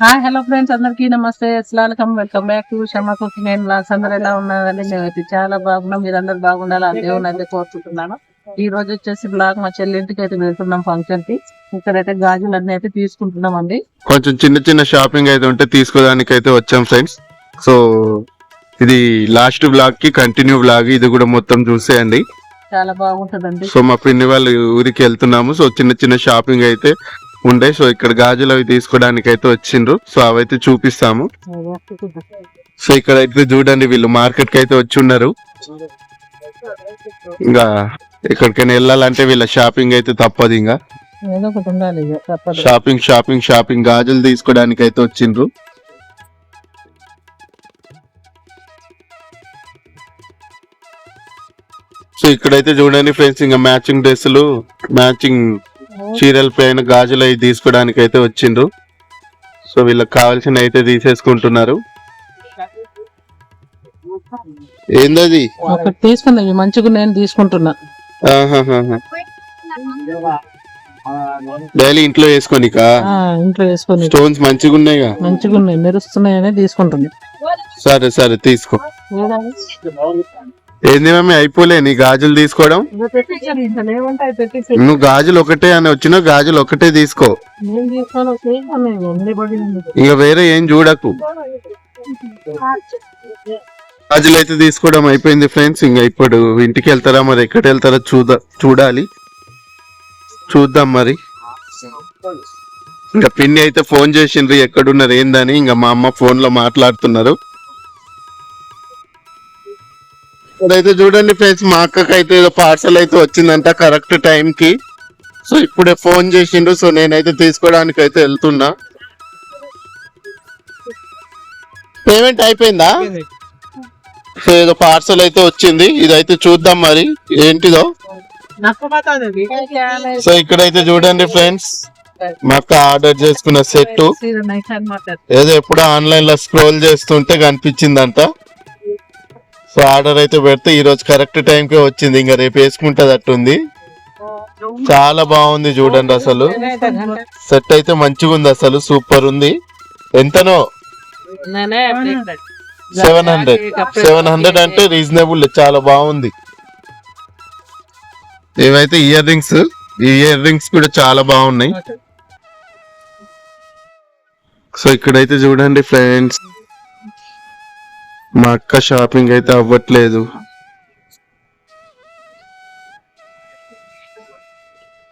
Hi hello friends అందరికీ నమస్తే. అస్సలాం welcome back to Shama cooking and blogs అందరూ ఎలా ఉన్నారండి? మేమైతే చాలా బాగున్నాం. మీరు అందరు బాగుండాలి దేవుని అయితే కోరుకుంటున్నాను. ఈ రోజు వచ్చేసి బ్లాగ్ మా చెల్లి ఇంటికి అయితే వెళ్తున్నాం ఫంక్షన్కి. ఇక్కడైతే గాజులు అన్ని అయితే తీసుకుంటున్నాం అండి కొంచెం చిన్న చిన్న షాపింగ్ అయితే ఉంటే తీసుకోవడానికి అయితే వచ్చాం ఫ్రెండ్స్ సో ఇది లాస్ట్ బ్లాగ్కి కంటిన్యూ బ్లాగ్ ఇది కూడా మొత్తం చూసేయండి. చాలా బాగుంటదండి. సో మా పిన్ని వాళ్ళు ఊరికి వెళ్తున్నాము. సో చిన్న చిన్న షాపింగ్ అయితే ఉండే. సో ఇక్కడ గాజులు అవి తీసుకోవడానికి అయితే వచ్చిండ్రు. సో అవైతే చూపిస్తాము. సో ఇక్కడ అయితే చూడండి వీళ్ళు మార్కెట్కి అయితే వచ్చి ఉన్నారు ఇంకా ఎక్కడికైనా వెళ్ళాలంటే వీళ్ళ షాపింగ్ అయితే తప్పదు ఇంకా షాపింగ్ షాపింగ్ షాపింగ్ గాజులు తీసుకోవడానికి అయితే వచ్చిండ్రు. సో ఇక్కడైతే చూడండి ఫ్రెండ్స్ ఇంకా మ్యాచింగ్ డ్రెస్సులు మ్యాచింగ్ చీరల పైన గాజులు అవి తీసుకోవడానికి అయితే వచ్చిండ్రు. సో వీళ్ళకి కావాల్సిన అయితే తీసేసుకుంటున్నారు. ఏందది? ఒకటి తీసుకుందాం మంచిగా నేను తీసుకుంటున్నా. డైలీ ఇంట్లో వేసుకోనికా? ఆ, ఇంట్లో వేసుకొని స్టోన్స్ మంచిగా ఉన్నాయిగా మంచిగా ఉన్నాయి మెరుస్తున్నాయని తీసుకుంటున్నా. సరే సరే తీసుకో. ఏంది మమ్మీ అయిపోలే నీ గాజులు తీసుకోవడం? నువ్వు గాజులు ఒకటే అని వచ్చినా గాజులు ఒకటే తీసుకో. ఇంకా వేరే ఏం చూడకు. గాజులు అయితే తీసుకోవడం అయిపోయింది ఫ్రెండ్స్ ఇంకా ఇప్పుడు ఇంటికి వెళ్తారా మరి? ఎక్కడ వెళ్తారా చూద చూడాలి. చూద్దాం మరి. ఇంకా పిన్ని అయితే ఫోన్ చేసిండ్రు ఎక్కడున్నారు ఏందని ఇంకా మా అమ్మ ఫోన్లో మాట్లాడుతున్నారు. ఇక్కడైతే చూడండి ఫ్రెండ్స్ మా అక్కకి అయితే ఏదో పార్సల్ అయితే వచ్చిందంట కరెక్ట్ టైం కి. సో ఇప్పుడే ఫోన్ చేసిండ్రు సో నేనైతే తీసుకోవడానికి అయితే వెళ్తున్నా. పేమెంట్ అయిపోయిందా? సో ఏదో పార్సల్ అయితే వచ్చింది ఇదైతే చూద్దాం మరి ఏంటిదో. సో ఇక్కడైతే చూడండి ఫ్రెండ్స్ మా అక్క ఆర్డర్ చేసుకున్న సెట్ ఏదో ఎప్పుడో ఆన్లైన్లో స్క్రోల్ చేస్తుంటే కనిపించిందంట. సో ఆర్డర్ అయితే పెడితే ఈ రోజు కరెక్ట్ టైం కే వచ్చింది. ఇంకా రేపు వేసుకుంటది అట్టుంది చాలా బాగుంది చూడండి అసలు. సెట్ అయితే మంచిగా ఉంది అసలు. సూపర్ ఉంది. ఎంతనో? Seven hundred. సెవెన్ హండ్రెడ్ అంటే రీజనబుల్. చాలా బాగుంది. ఏవైతే ఇయర్ రింగ్స్ ఈ ఇయర్ రింగ్స్ కూడా చాలా బాగున్నాయి. సో ఇక్కడైతే చూడండి ఫ్రెండ్స్. మా అక్క షాపింగ్ అయితే అవ్వట్లేదు.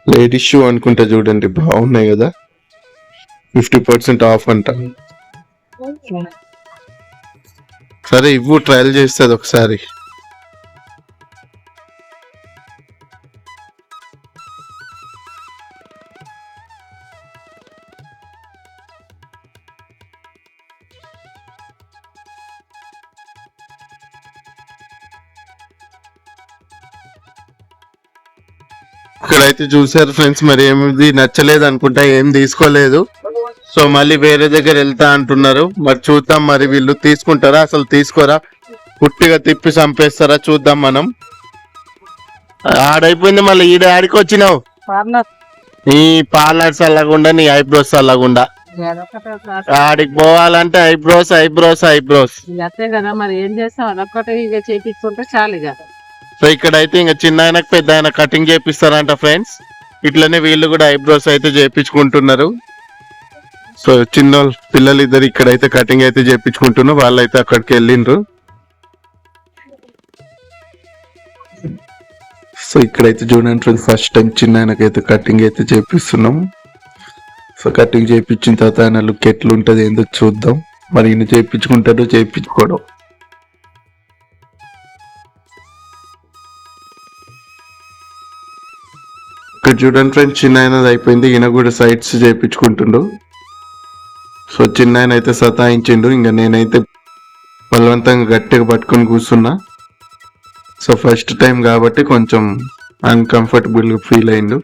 లేడీస్ షూ అనుకుంటా చూడండి బాగున్నాయి కదా. ఫిఫ్టీ పర్సెంట్ ఆఫ్ అంట. సరే ఇవ్వు ట్రయల్ చేస్తుంది ఒకసారి. ఇక్కడైతే చూసారు ఫ్రెండ్స్ మరి ఏమిది? నచ్చలేదు అనుకుంటా ఏం తీసుకోలేదు. సో మళ్ళీ వేరే దగ్గర వెళ్తా అంటున్నారు. మరి చూద్దాం మరి వీళ్ళు తీసుకుంటారా? అసలు తీసుకోరా? పుట్టిగా తిప్పి చంపేస్తారా? చూద్దాం మనం. ఆడైపోయింది మళ్ళీ. ఈడ ఆడికి వచ్చినావు. నీ పార్లర్స్ అలాగుండా నీ ఐబ్రోస్ అలాగుండా ఆడికి పోవాలంటే ఐబ్రోస్ ఐబ్రోస్ ఐబ్రోస్. అంతే కదా మరి ఏం చేస్తాం? ఇక చేపించుకుంటే చాలు ఇక. సో ఇక్కడైతే ఇంకా చిన్న ఆయనకు పెద్ద ఆయన కటింగ్ చేపిస్తారంట ఫ్రెండ్స్ ఇట్లనే వీళ్ళు కూడా ఐబ్రోస్ అయితే చేపించుకుంటున్నారు. సో చిన్న పిల్లలు ఇద్దరు ఇక్కడైతే కటింగ్ అయితే చేపించుకుంటున్నారు. వాళ్ళైతే అక్కడికి వెళ్ళిండ్రు. సో ఇక్కడైతే చూడండి ఫ్రెండ్స్ ఫస్ట్ టైం చిన్న ఆయనకైతే కటింగ్ అయితే చేపిస్తున్నాం సో కటింగ్ చేయించిన తర్వాత ఆయన లుక్ ఎట్లుంటుంది ఏందో చూద్దాం. మరి ఈయన చేయించుకుంటాడో చేయించుకోవడం ఇక్కడ చూడండి ఫ్రెండ్స్ చిన్న ఆయనది అయిపోయింది. ఈయన కూడా సైట్స్ చేయించుకుంటుండు. సో చిన్న ఆయన అయితే సతాయించిండు. ఇంకా నేనైతే బలవంతంగా గట్టిగా పట్టుకొని కూర్చున్నా. సో ఫస్ట్ టైం కాబట్టి కొంచెం అన్కంఫర్టబుల్గా ఫీల్ అయిండు.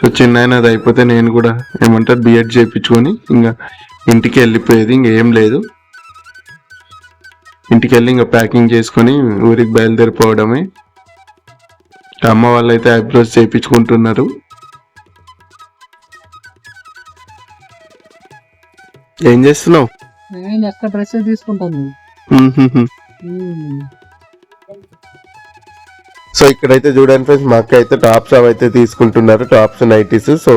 సో చిన్న ఆయన అది అయిపోతే నేను కూడా ఏమంటారు బిఎడ్ చేయించుకొని ఇంకా ఇంటికి వెళ్ళిపోయేది. ఇంకా ఏం లేదు. ఇంటికి వెళ్ళి ఇంకా ప్యాకింగ్ చేసుకొని ఊరికి బయలుదేరిపోవడమే. అమ్మ వాళ్ళు అయితే ఐబ్రోస్ చేయించుకుంటున్నారు. ఏం చేస్తున్నావు? సో ఇక్కడైతే చూడండి ఫ్రెండ్స్ మాకైతే టాప్స్ అవి అయితే తీసుకుంటున్నారు టాప్స్ నైటీస్. సో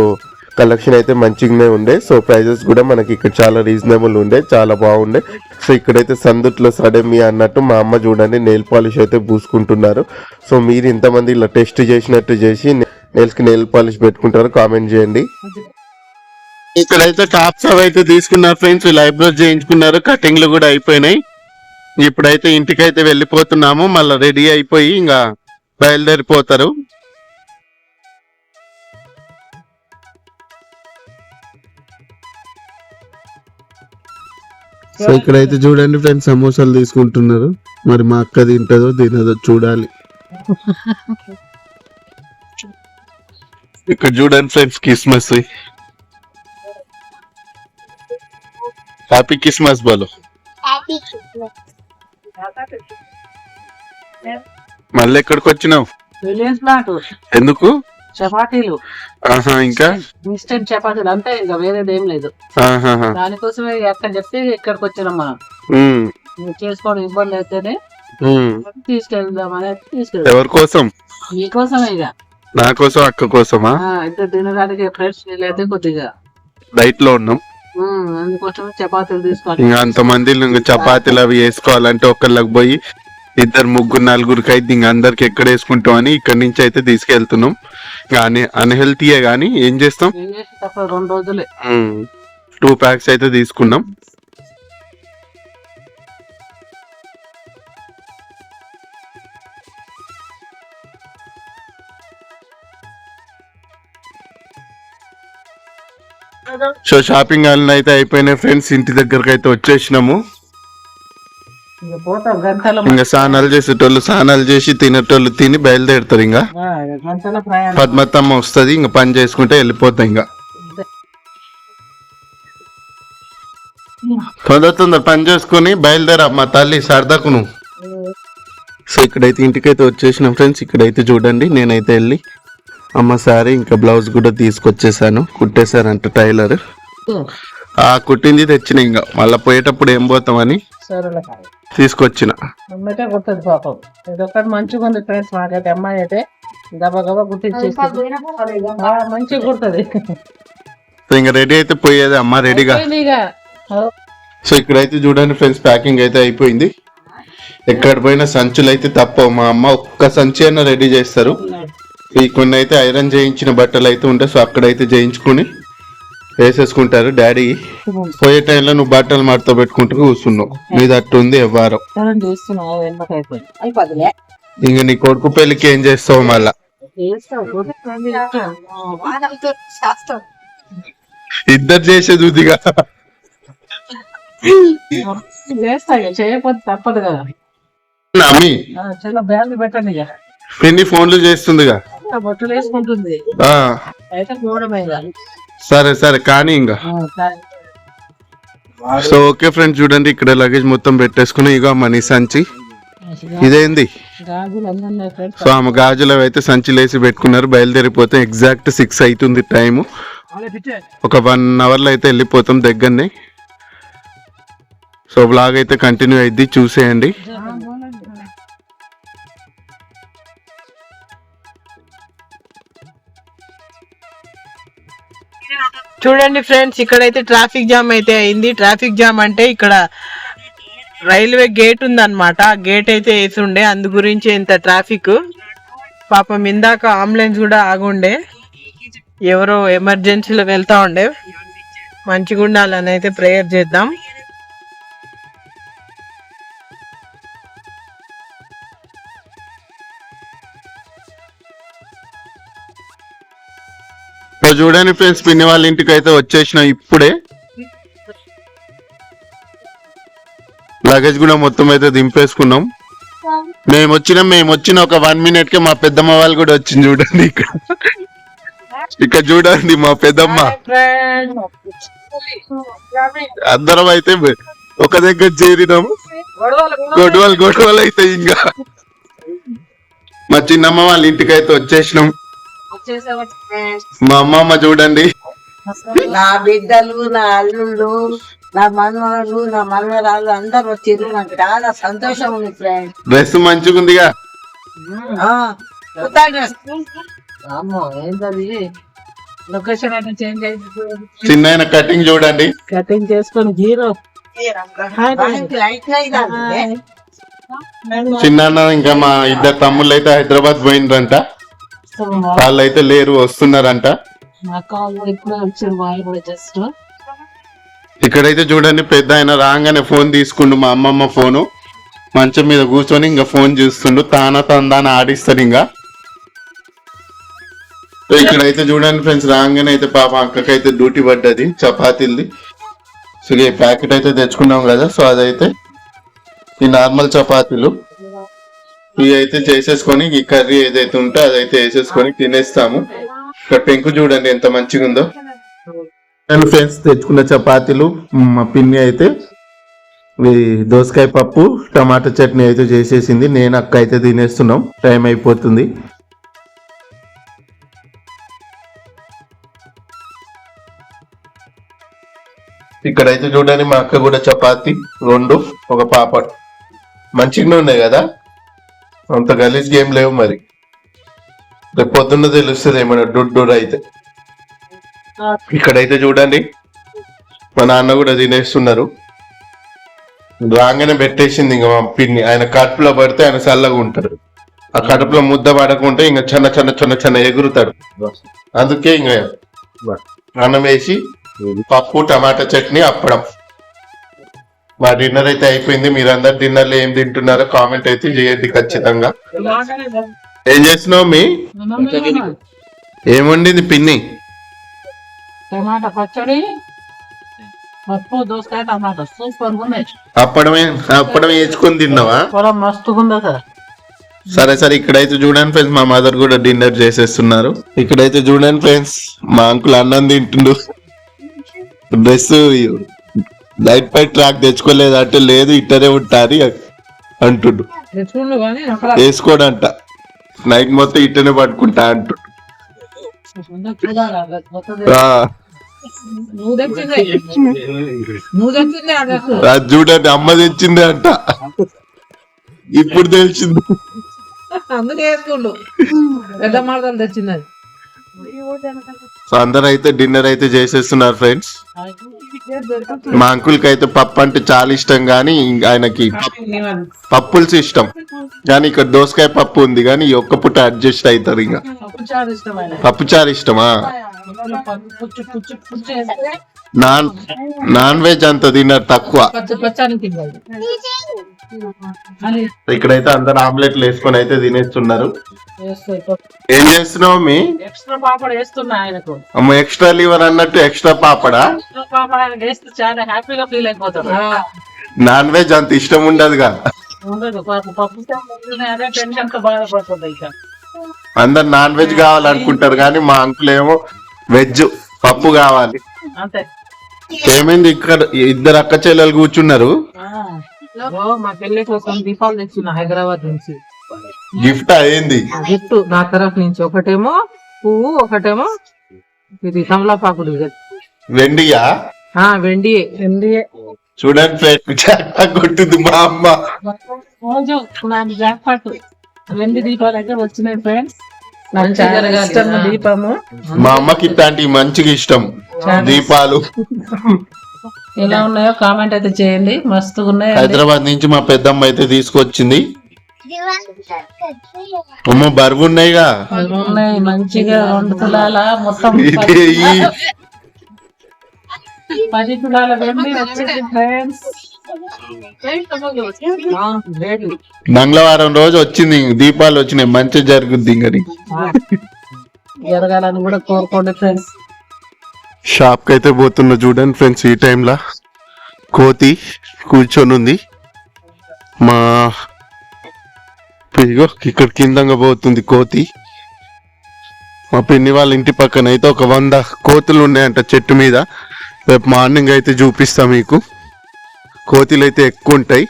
కలెక్షన్ అయితే మంచిగానే ఉండే. సో ప్రైజెస్ కూడా మనకి ఇక్కడ చాలా రీజనబుల్ ఉండే. చాలా బాగుండే. సో ఇక్కడైతే సందుట్లో సడమి అన్నట్టు మా అమ్మ చూడండి నెయిల్ పాలిష్ అయితే పూసుకుంటున్నారు. సో మీరు ఇంతమంది ఇలా టెస్ట్ చేసినట్టు చేసి నెయిల్స్కి నెయిల్ పాలిష్ పెట్టుకుంటారు కామెంట్ చేయండి. ఇక్కడైతే టాప్స్ అవి అయితే తీసుకున్నారు ఫ్రెండ్స్ ఐబ్రోస్ చేయించుకున్నారు. కటింగ్లు కూడా అయిపోయినాయి. ఇప్పుడైతే ఇంటికైతే వెళ్ళిపోతున్నాము. మళ్ళీ రెడీ అయిపోయి ఇంకా బయలుదేరిపోతారు. సో ఇక్కడైతే చూడండి ఫ్రెండ్స్ సమోసాలు తీసుకుంటున్నారు. మరి మా అక్క తింటదో తినదో చూడాలి. ఇక్కడ చూడండి ఫ్రెండ్స్ క్రిస్మస్. హ్యాపీ క్రిస్మస్ బోలో. మళ్ళీ ఎక్కడికి వచ్చినావు? ఎందుకు? చపాతీలు. ఆహా ఇంకా? ఇన్స్టెంట్ చపాతీలు. అంతే ఇంకా వేరేది ఏం లేదు. దానికోసమే ఎక్కడ చెప్తే ఇక్కడికి వచ్చినాం మనం చేసుకోవడం ఇబ్బంది అయితేనే. తీసుకెళ్దామని తీసుకెళ్దాం ఎవరి కోసం? మీకోసమే ఇక. నా కోసం అక్క కోసమా? ఇద్దరు తినడానికి ఫ్రెండ్స్ వీలైతే కొద్దిగా. డైట్లో ఉన్నాం. ఉమ్, అందుకోసం చపాతీలు తీసుకోవాలి. ఇంకా అంతమంది ఇంకా చపాతీలు అవి వేసుకోవాలంటే ఒకళ్ళకి పోయి ఇద్దరు ముగ్గురు నలుగురికి అయితే ఇంక అందరికి ఎక్కడ వేసుకుంటాం అని ఇక్కడ నుంచి అయితే తీసుకెళ్తున్నాం. కానీ అన్హెల్తీయే కానీ ఏం చేస్తాం? రెండు రోజులే. టూ ప్యాక్స్ అయితే తీసుకున్నాం. సో షాపింగ్ అన్నీ అయితే అయిపోయినాయి ఫ్రెండ్స్ ఇంటి దగ్గరకు అయితే వచ్చేసినాము. ఇక పోతాం గంటల ఇంకా స్నానాలు చేసేటోళ్ళు స్నానాలు చేసి తినేటోళ్ళు తిని బయలుదేరుతారు ఇంకా ఆ, గంటల ప్రయాణం. పద్మత్తమ్మ వస్తుంది ఇంకా పని చేసుకుంటే వెళ్ళిపోతాయి ఇంకా తొందర తొందర పని చేసుకుని బయలుదేరా మా తల్లి సరదాకు నువ్వు సో ఇక్కడైతే ఇంటికైతే వచ్చేసిన ఫ్రెండ్స్ ఇక్కడైతే చూడండి నేనైతే వెళ్ళి అమ్మ సారీ ఇంకా బ్లౌజ్ కూడా తీసుకొచ్చేసాను కుట్టేశారంట టైలర్. ఆ కుట్టింది తెచ్చిన ఇంకా మళ్ళీ పోయేటప్పుడు ఏం పోతామని. సరేలే తీసుకొచ్చిన. అమ్మకే గుర్తుంది పాపం. ఇదొకటి మంచిగా ఉంది ఫ్రెండ్స్ మాకైతే అమ్మాయి అయితే గబా గబా గుర్తించేస్తుంది మంచిగా సో ఇంకా రెడీ అయితే పోయేది అమ్మ రెడీగా. సో ఇక్కడైతే చూడండి ఫ్రెండ్స్ ప్యాకింగ్ అయితే అయిపోయింది. ఎక్కడ పోయినా సంచులు అయితే తప్ప మా అమ్మ ఒక్క సంచి అయినా రెడీ చేస్తారు. ఈ కొన్ని అయితే ఐరన్ చేయించిన బట్టలు అయితే ఉంటాయి సో అక్కడైతే చేయించుకుని వేసేసుకుంటారు. డాడీ పోయే టైంలో నువ్వు బట్టలు మాటతో పెట్టుకుంటూ కూర్చున్నావు. నీది అట్టు ఉంది ఎవ్వారం ఇంక నీ కొడుకు పెళ్ళికి ఏం చేస్తావు మళ్ళా. ఇద్దరు చేసేది ఉదిగా తప్పదు కదా. పెట్టండి పిన్ని ఫోన్లు చేస్తుందిగా. ఆ, బట్టలు వేసుకుంటుంది. సరే సరే కానీ ఇంకా. సో ఓకే ఫ్రెండ్స్ చూడండి ఇక్కడ లగేజ్ మొత్తం పెట్టేసుకుని ఇక మనీ సంచి ఇదేంది? సో ఆమె గాజులు అవి అయితే సంచిలేసి పెట్టుకున్నారు బయలుదేరిపోతే ఎగ్జాక్ట్ సిక్స్ అవుతుంది టైము. ఒక వన్ అవర్లో అయితే వెళ్ళిపోతాం దగ్గరనే. సో బ్లాగ్ అయితే కంటిన్యూ అయింది చూసేయండి. చూడండి ఫ్రెండ్స్ ఇక్కడైతే ట్రాఫిక్ జామ్ అయితే అయింది. ట్రాఫిక్ జామ్ అంటే ఇక్కడ రైల్వే గేట్ ఉందన్నమాట. ఆ గేట్ అయితే వేసి ఉండే అందు గురించి ఇంత ట్రాఫిక్. పాపం ఇందాక అంబులెన్స్ కూడా ఆగుండే. ఎవరో ఎమర్జెన్సీలో వెళ్తా ఉండే. మంచిగా ఉండాలని అయితే ప్రేయర్ చేద్దాం. చూడండి ఫ్రెండ్స్ పిన్ని వాళ్ళ ఇంటికి అయితే వచ్చేసిన ఇప్పుడే. లగేజ్ కూడా మొత్తం అయితే దింపేసుకున్నాం. మేము వచ్చిన మేము వచ్చిన ఒక వన్ మినిట్కి మా పెద్దమ్మ వాళ్ళు కూడా వచ్చింది చూడండి ఇక్కడ. ఇక్కడ చూడండి మా పెద్దమ్మ. అందరం అయితే ఒక దగ్గర చేరినాము. గొడవలు గొడవలు అయితే ఇంకా. మా చిన్నమ్మ వాళ్ళ ఇంటికి అయితే వచ్చేసినాం. మా అమ్మమ్మ చూడండి. నా బిడ్డలు నా అల్లుళ్ళు నా మనవరాలు నా మనవరాలు అందరు వచ్చిండ్రు నాకు చాలా సంతోషం ఉంది ఫ్రెండ్. డ్రెస్ మంచిగా ఉందిగా అమ్మో ఏంటది? లొకేషన్ అయితే చేంజ్ అయింది చిన్న కటింగ్ చూడండి. కటింగ్ చేసుకొని హీరో చిన్న ఇంకా మా ఇద్దరు తమ్ముళ్ళు అయితే హైదరాబాద్ పోయిండ్రంట వాళ్ళు అయితే లేరు వస్తున్నారంట. ఇక్కడైతే చూడండి పెద్ద ఆయన రాగానే ఫోన్ తీసుకుండు మా అమ్మమ్మ ఫోను. మంచం మీద కూర్చొని ఇంకా ఫోన్ చూస్తుండు తాన తందాన ఆడిస్తాడు ఇంకా ఇక్కడైతే చూడండి ఫ్రెండ్స్ రాగానే అయితే పాప అక్కకైతే డ్యూటీ పడ్డది చపాతీలది. సో ఈ ప్యాకెట్ అయితే తెచ్చుకున్నాం కదా సో అదైతే ఈ నార్మల్ చపాతీలు. ఇవి అయితే చేసేసుకొని ఈ కర్రీ ఏదైతే ఉంటే అదైతే వేసేసుకొని తినేస్తాము. ఇక్కడ పెంకు చూడండి ఎంత మంచిగా ఉందో. నేను ఫ్రెండ్స్ తెచ్చుకున్న చపాతీలు మా పిన్ని అయితే దోసకాయ పప్పు టమాటా చట్నీ అయితే చేసేసింది. నేను అక్క అయితే తినేస్తున్నాం. టైం అయిపోతుంది. ఇక్కడైతే చూడండి మా అక్క కూడా చపాతి రెండు ఒక పాపడ్. మంచిగానే ఉన్నాయి కదా? అంత గలీజ్ గేమ్ లేవు మరి. రేపు పొద్దున్న తెలుస్తుంది ఏమైనా డుడ్డు అయితే. ఇక్కడైతే చూడండి. మా నాన్న కూడా తినేస్తున్నారు. రాగానే పెట్టేసింది ఇంకా మా పిన్ని. ఆయన కడుపులో పడితే ఆయన చల్లగా ఉంటారు. ఆ కడుపులో ముద్ద పడకుంటే ఇంకా చిన్న చిన్న చిన్న చిన్న ఎగురుతాడు. అందుకే ఇంకా అన్నం వేసి పప్పు టమాటా చట్నీ అప్పడం. మా డిన్నర్ అయితే అయిపోయింది. మీరందరు డిన్నర్లో ఏం తింటున్నారో కామెంట్ అయితే చేయండి ఖచ్చితంగా. ఏం చేస్తున్నావు మీ? ఏముండింది పిన్ని? టమాటా పచ్చడి పప్పు దోసకాయ టమాటా. సూపర్ ఉన్నాయి. అప్పడమే అప్పడం వేసుకొని తిన్నావా? పొలం మస్తుగా ఉందా సార్. సరే సరే ఇక్కడైతే చూడండి ఫ్రెండ్స్ మా మదర్ కూడా డిన్నర్ చేసేస్తున్నారు. ఇక్కడైతే చూడండి ఫ్రెండ్స్ మా అంకుల్ అన్నం తింటుండు. డ్రెస్ లైట్ పై ట్రాక్ తెచ్చుకోలేదు అంటే లేదు ఇట్టనే ఉంటారు అంటుండు. వేసుకోడంట. నైట్ మొత్తం ఇట్టనే పట్టుకుంటా అంటుండు. చూడండి అమ్మ తెచ్చింది అంట. ఇప్పుడు తెలిసింది. అందుకే వేసుకుండు. పెద్ద మరదలు తెచ్చింది అది. సో అందరూ అయితే డిన్నర్ అయితే చేసేస్తున్నారు ఫ్రెండ్స్. మా అంకుల్కి అయితే పప్పు అంటే చాలా ఇష్టం కానీ ఆయనకి పప్పుల్స్ ఇష్టం. కానీ ఇక్కడ దోసకాయ పప్పు ఉంది కానీ ఒక్క పుట్ట అడ్జస్ట్ అవుతారు ఇంకా పప్పు చారు ఇష్టమా? నాన్ నాన్ వెజ్ అంత తిన్నారు తక్కువ. ఇక్కడైతే అందరు ఆమ్లెట్లు వేసుకొని అయితే తినేస్తున్నారు. ఏం చేస్తున్నావు మీ ఎక్స్ట్రా పాపడ వేస్తున్నా ఆయనకు. అమ్మ ఎక్స్ట్రా లివర్ అన్నట్టు ఎక్స్ట్రా పాపడా? ఎక్స్ట్రా పాపడ ఆయనకు వేస్తే చాలా హ్యాపీగా ఫీల్ అయిపోతాడు. నాన్ వెజ్ అంత ఇష్టం ఉండదుగా. అందరు నాన్ వెజ్ కావాలనుకుంటారు కానీ మా అంకుల్ ఏమో వెజ్ పప్పు కావాలి. అంతే. ఏమైంది ఇక్కడ ఇద్దరు అక్క చెల్లెలు కూర్చున్నారు? ఓ మా పెళ్ళి కోసం దీపాలు తెచ్చిన హైదరాబాద్ నుంచి. గిఫ్ట్ అయింది గిఫ్ట్ నా తరఫు నుంచి. ఒకటేమో పువ్వు ఒకటేమో ఇది తమలపాకుడు ఇది. వెండియా? ఆ వెండి వెండి చూడండి ఫ్రెండ్ కొట్టింది మా అమ్మ. రోజు నాకు జాక్పాట్. వెండి దీపాలు అయితే వచ్చినాయి ఫ్రెండ్స్. నాకు చాలా ఇష్టం దీపము. మా అమ్మకి ఇట్లాంటి మంచిగా ఇష్టం. దీపాలు. ఎలా ఉన్నాయో కామెంట్ అయితే చేయండి. మస్తుగా ఉన్నాయి హైదరాబాద్ నుంచి మా పెద్దమ్మ అయితే తీసుకొచ్చింది. అమ్మ బరువు ఉన్నాయిగా. ఉన్నాయి. మంచిగా రెండు తులాల మొత్తం పది తులాల. వెండి వచ్చింది ఫ్రెండ్స్ మంగళవారం రోజు వచ్చింది దీపాలు వచ్చినాయి మంచిగా జరుగుద్ది ఇంకని జరగాలని కూడా కోరుకోండి ఫ్రెండ్స్ షాప్కి అయితే పోతున్నా చూడండి ఫ్రెండ్స్ ఈ టైంలో కోతి కూర్చొని ఉంది. మా ఇగో ఇక్కడ కిందంగా పోతుంది కోతి. మా పిన్ని వాళ్ళ ఇంటి పక్కన అయితే ఒక వంద కోతులు ఉన్నాయంట చెట్టు మీద. రేపు మార్నింగ్ అయితే చూపిస్తా మీకు. కోతులు అయితే ఎక్కువ ఉంటాయి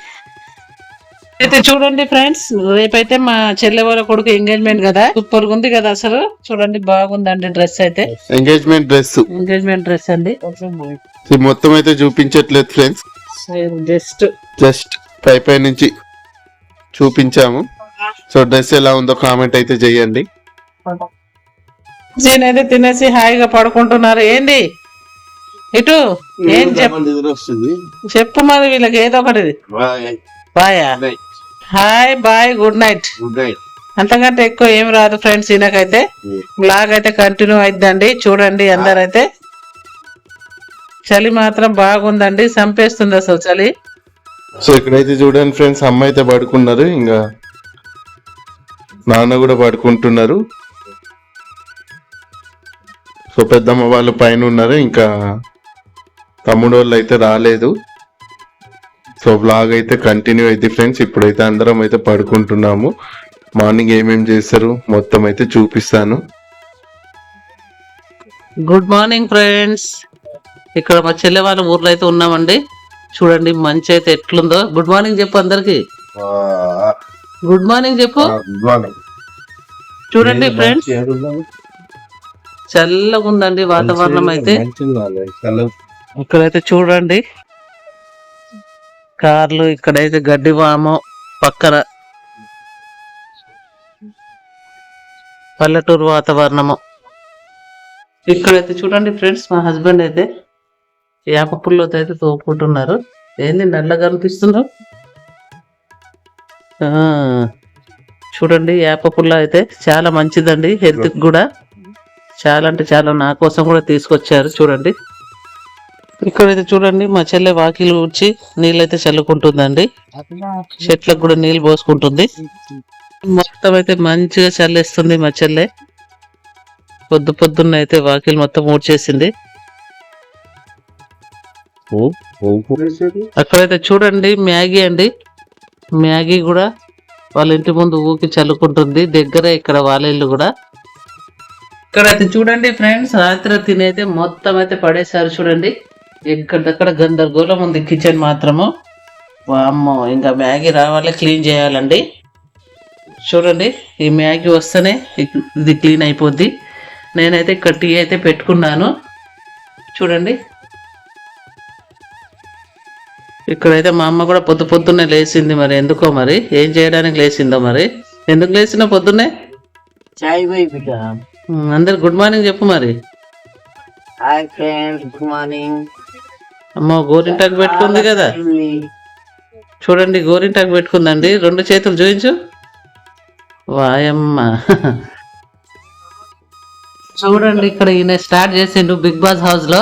అయితే చూడండి ఫ్రెండ్స్ రేపైతే మా చెల్లె వాళ్ళ కొడుకు ఎంగేజ్మెంట్ కదా. సూపర్ ఉంది కదా అసలు. చూడండి బాగుందండి డ్రెస్ అయితే. Engagement dress. ఎంగేజ్మెంట్ డ్రెస్ అండి. మొత్తం అయితే చూపించట్లేదు ఫ్రెండ్స్. జస్ట్. జస్ట్ పై పై నుంచి చూపించాము. సో డ్రెస్ ఎలా ఉందో కామెంట్ అయితే చేయండి. నేనైతే తినేసి హాయిగా పడుకుంటున్నారు. ఏంది? ఇటు ఏం చెప్ చెప్పు మరి వీళ్ళకి ఏదో ఒకటి బాయా. హాయ్ బాయ్ గుడ్ నైట్ అంతకంటే ఎక్కువ ఏం రాదు ఫ్రెండ్స్ ఈయనకైతే. బ్లాగ్ అయితే కంటిన్యూ అయిద్దండి. చూడండి అందరైతే. చలి మాత్రం బాగుందండి. చంపేస్తుంది అసలు చలి. సో ఇక్కడైతే చూడండి ఫ్రెండ్స్ అమ్మ అయితే పడుకున్నారు. ఇంకా నాన్న కూడా పడుకుంటున్నారు. సో పెద్దమ్మ వాళ్ళు పైన ఉన్నారు. ఇంకా తమ్ముడు వాళ్ళు అయితే రాలేదు. సో బ్లాగ్ అయితే కంటిన్యూ అయితే ఫ్రెండ్స్ ఇప్పుడైతే అందరం అయితే పడుకుంటున్నాము. మార్నింగ్ ఏమేం చేస్తారు మొత్తం అయితే చూపిస్తాను. గుడ్ మార్నింగ్ ఫ్రెండ్స్ ఇక్కడ మా చెల్లె వాళ్ళ ఊర్లో అయితే ఉన్నామండి. చూడండి మంచి అయితే ఎట్లుందో. గుడ్ మార్నింగ్ చెప్పు అందరికి. గుడ్ మార్నింగ్ చెప్పు. చూడండి ఫ్రెండ్స్ చల్లగా ఉందండి వాతావరణం అయితే. ఇక్కడైతే చూడండి. కార్లు ఇక్కడైతే గడ్డి వాము పక్కన పల్లెటూరు వాతావరణము. ఇక్కడైతే చూడండి ఫ్రెండ్స్ మా హస్బెండ్ అయితే వేప పుల్లతో అయితే తోపుకుంటున్నారు. ఏంది నల్లగా అనిపిస్తున్నారు ఆ, చూడండి వేప పుల్ల అయితే చాలా మంచిదండి హెల్త్ కూడా. చాలా అంటే చాలా నా కోసం కూడా తీసుకొచ్చారు చూడండి. ఇక్కడైతే చూడండి మా చెల్లె వాకిలు వచ్చి నీళ్ళైతే చల్లుకుంటుందండి. చెట్లకు కూడా నీళ్ళు పోసుకుంటుంది. మొత్తం అయితే మంచిగా చల్లేస్తుంది మా చెల్లె. పొద్దు పొద్దున్న అయితే వాకిలు మొత్తం ఊడ్చేసింది. అక్కడైతే చూడండి మ్యాగీ అండి. మ్యాగీ కూడా వాళ్ళ ఇంటి ముందు ఊకి చల్లుకుంటుంది. దగ్గరే ఇక్కడ వాళ్ళ ఇల్లు కూడా. ఇక్కడైతే చూడంండి ఫ్రెండ్స్ రాత్రి తినైతే మొత్తం అయితే పడేశారు చూడండి. ఎక్కడక్కడ గందరగోళం ఉంది? కిచెన్ మాత్రము. వామ్మో ఇంకా మ్యాగీ రావాలి క్లీన్ చేయాలండి. చూడండి ఈ మ్యాగీ వస్తేనే ఇది క్లీన్ అయిపోద్ది. నేనైతే ఇక్కడ టీ అయితే పెట్టుకున్నాను. చూడండి. ఇక్కడైతే మా అమ్మ కూడా పొద్దు పొద్దున్నే లేచింది మరి. ఎందుకో మరి? ఏం చేయడానికి లేచిందో మరి? ఎందుకు లేచిన పొద్దున్నే? చాయ్ పోయి బిడ్డ. ఉమ్, అందరు గుడ్ మార్నింగ్ చెప్పు మరి. Hi friends good morning. అమ్మ గోరింటాకు పెట్టుకుంది కదా. చూడండి గోరింటాకు పెట్టుకుందండి. రెండు చేతులు చూపించు. వాయమ్మ. చూడండి ఇక్కడ ఈయన స్టార్ట్ చేసిండు బిగ్ బాస్ హౌస్లో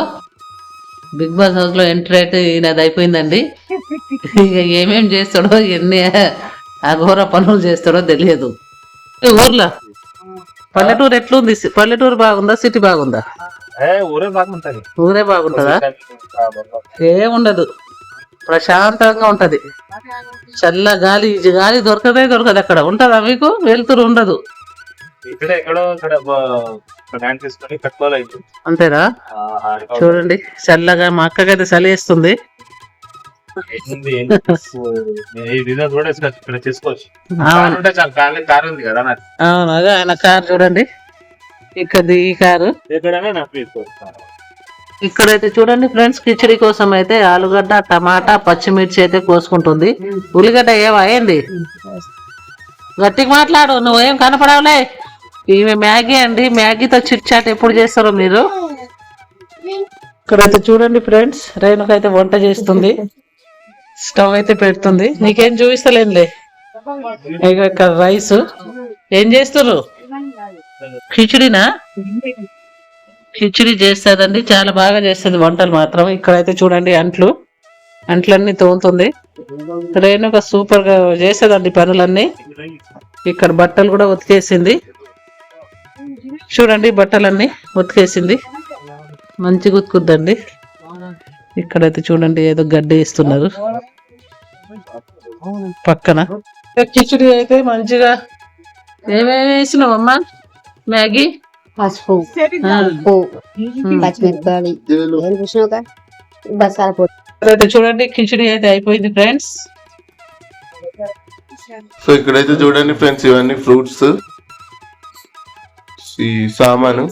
బిగ్ బాస్ హౌస్లో ఎంట్రీ అయితే ఈయనది అయిపోయిందండి. ఇక ఏమేం చేస్తాడో ఎన్ని అఘోర పనులు చేస్తాడో తెలియదు. ఊర్లో? పల్లెటూరు ఎట్లుంది? పల్లెటూరు బాగుందా? సిటీ బాగుందా? ఊరే బాగుంటది. ఊరే బాగుంటుందా? ఏముండదు ప్రశాంతంగా ఉంటది. చల్ల గాలి గాలి దొరకదే దొరకదు. అక్కడ ఉంటదా మీకు? వెళ్తురు ఉండదు. అంతేనా? చూడండి. చల్లగా మా అక్కకైతే చలి వేస్తుంది. అవును. ఆయన కారు చూడండి. ఇక్కడ ఈ కారు? ఇక్కడైతే చూడండి ఫ్రెండ్స్ కిచడి కోసం అయితే ఆలుగడ్డ టమాటా పచ్చిమిర్చి అయితే కోసుకుంటుంది. ఉల్లిగడ్డ ఏవా? ఏంది? గట్టిగా మాట్లాడు నువ్వేం కనపడవులే. ఈమె మ్యాగీ అండి మ్యాగీతో చిట్ చాట్ ఎప్పుడు చేస్తారో మీరు? ఇక్కడైతే చూడండి ఫ్రెండ్స్ రేణుకైతే వంట చేస్తుంది. స్టవ్ అయితే పెడుతుంది. నీకేం చూపిస్తలేనులే. ఇగో ఇక్కడ రైస్. ఏం చేస్తున్నారు కిచిడినా? కిచిడి చేస్తుందండి చాలా బాగా చేస్తుంది వంటలు మాత్రం. ఇక్కడైతే చూడండి అంట్లు. అంట్లన్నీ తోముతుంది. రేణుక సూపర్గా చేసేదండి పనులన్నీ. ఇక్కడ బట్టలు కూడా ఉతికేసింది. చూడండి బట్టలన్నీ ఉతికేసింది. మంచిగా ఉతుకుద్దండి. ఇక్కడైతే చూడండి ఏదో గడ్డి ఇస్తున్నారు పక్కన. కిచిడి అయితే మంచిగా. ఏమేమి వేసినావు అమ్మా మ్యాగీ? పసుపు. ఉప్పు పచ్చిమిరపకాయలు. ఏం బసాల పొడి. అయితే చూడండి కిచిడి అయితే అయిపోయింది ఫ్రెండ్స్. సో ఇక్కడైతే చూడండి ఫ్రెండ్స్ ఇవన్నీ ఫ్రూట్స్. ఈ సామాను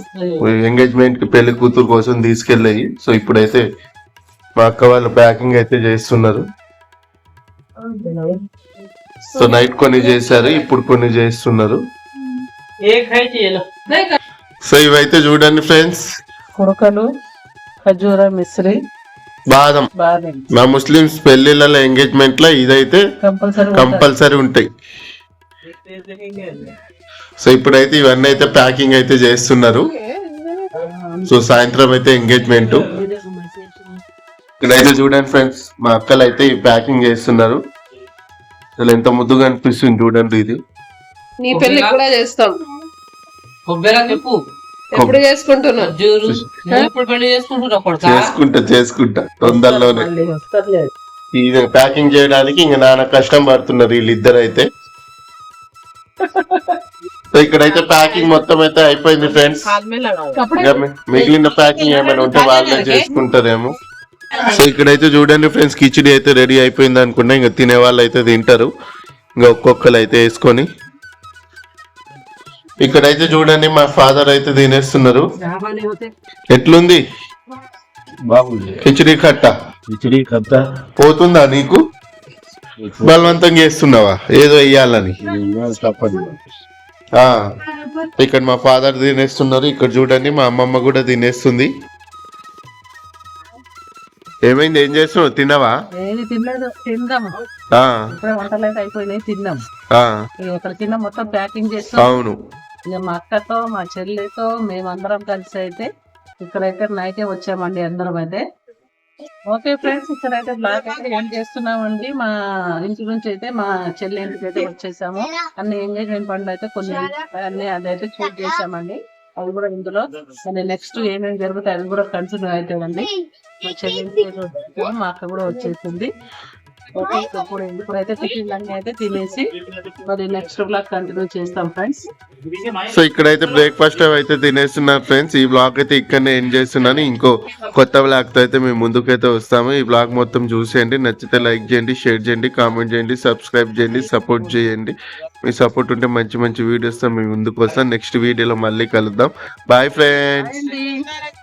ఎంగేజ్మెంట్కి పెళ్ళి కూతురు కోసం తీసుకెళ్ళాయి. సో ఇప్పుడైతే మా అక్క వాళ్ళు ప్యాకింగ్ అయితే చేస్తున్నారు. సో నైట్ కొన్ని చేశారు ఇప్పుడు కొన్ని చేస్తున్నారు. సో ఇవైతే చూడండి ఫ్రెండ్స్. కుడకలు ఖజూర మిశ్రి బాదం. బాదం. మా ముస్లిమ్స్ పెళ్ళిళ్ళ ఎంగేజ్మెంట్లో ఇదైతే కంపల్సరీ కంపల్సరీ ఉంటాయి. సో ఇప్పుడైతే ఇవన్నీ అయితే ప్యాకింగ్ అయితే చేస్తున్నారు. సో సాయంత్రం అయితే ఎంగేజ్మెంట్ ఇక్కడైతే చూడండి ఫ్రెండ్స్ మా అక్కలు అయితే ప్యాకింగ్ చేస్తున్నారు. అసలు ఎంత ముద్దుగా అనిపిస్తుంది చూడండి ఇది. నీ పెళ్ళి కూడా చేస్తాం? కొబ్బరి చెప్పు. ఎప్పుడు ఎప్పుడు పెళ్ళి చేసుకుంటున్నావు కొడతా చేసుకుంటా చేసుకుంటా. తొందరలోనే. ఇది ప్యాకింగ్ చేయడానికి ఇంక నాన్న కష్టం పడుతున్నారు వీళ్ళిద్దరు అయితే సో ఇక్కడైతే ప్యాకింగ్ మొత్తం అయితే అయిపోయింది ఫ్రెండ్స్. మిగిలిన ప్యాకింగ్ ఏమైనా ఉంటే వాళ్ళే చేసుకుంటారేమో. సో ఇక్కడైతే చూడండి ఫ్రెండ్స్ కిచిడి అయితే రెడీ అయిపోయింది అనుకున్నా ఇంకా తినే వాళ్ళు అయితే తింటారు. ఇంకా ఒక్కొక్కరు అయితే వేసుకొని. ఇక్కడైతే చూడండి మా ఫాదర్ అయితే తినేస్తున్నారు. ఎట్లుంది? బాగుంది. కిచిడి కట్ట. కిచిడి కద్ద పోతుందా నీకు? బలవంతంగా చేస్తున్నావా? ఏదో వెయ్యాలని తప్పదు ఆ, ఇక్కడ మా ఫాదర్ తినేస్తున్నారు. ఇక్కడ చూడండి మా అమ్మమ్మ కూడా తినేస్తుంది. ఏమైంది? ఏం చేస్తున్నావు? తిన్నావా? ఏది తినలేదు. తిందాం. ఆ, ఇప్పుడే వంటలు అయితే అయిపోయినాయి. తిన్నాం. ఆ, ఇక ఇక్కడ కింద మొత్తం ప్యాకింగ్ చేస్తాం. అవును. ఇక మా అక్కతో మా చెల్లితో మేమందరం కలిసి అయితే ఇక్కడైతే నైటే వచ్చామండి అందరం అయితే. ఓకే ఫ్రెండ్స్ ఇక్కడైతే బ్లాగ్ అయితే ఏం చేస్తున్నామండి? మా ఇంటి నుంచి అయితే మా చెల్లి ఇంటికి అయితే వచ్చేసాము. అన్ని ఎంగేజ్మెంట్ పండ్లు అయితే కొన్ని అన్ని అదైతే షూట్ చేసామండి. అవి కూడా ఇందులో. నెక్స్ట్ ఏమేమి జరుగుతాయి అది కూడా కంటిన్యూ అవుతాయండి మా చెల్లి మా అక్క కూడా వచ్చేసింది. ఓకే ఇప్పుడు ఇప్పుడైతే టిఫిన్ అన్ని అయితే తినేసి మరి నెక్స్ట్ బ్లాగ్ కంటిన్యూ చేస్తాం ఫ్రెండ్స్ సో ఇక్కడైతే బ్రేక్ఫాస్ట్ అయితే తినేస్తున్నారు ఫ్రెండ్స్ ఈ బ్లాగ్ అయితే ఇక్కడనే ఎండ్ చేస్తున్నాను. ఇంకో కొత్త బ్లాగ్తో అయితే మేము ముందుకైతే వస్తాము. ఈ బ్లాగ్ మొత్తం చూసేయండి. నచ్చితే లైక్ చేయండి షేర్ చేయండి కామెంట్ చేయండి సబ్స్క్రైబ్ చేయండి సపోర్ట్ చేయండి. మీ సపోర్ట్ ఉంటే మంచి మంచి వీడియోస్తో మేము ముందుకు వస్తాం. నెక్స్ట్ వీడియోలో మళ్ళీ కలుద్దాం. Bye friends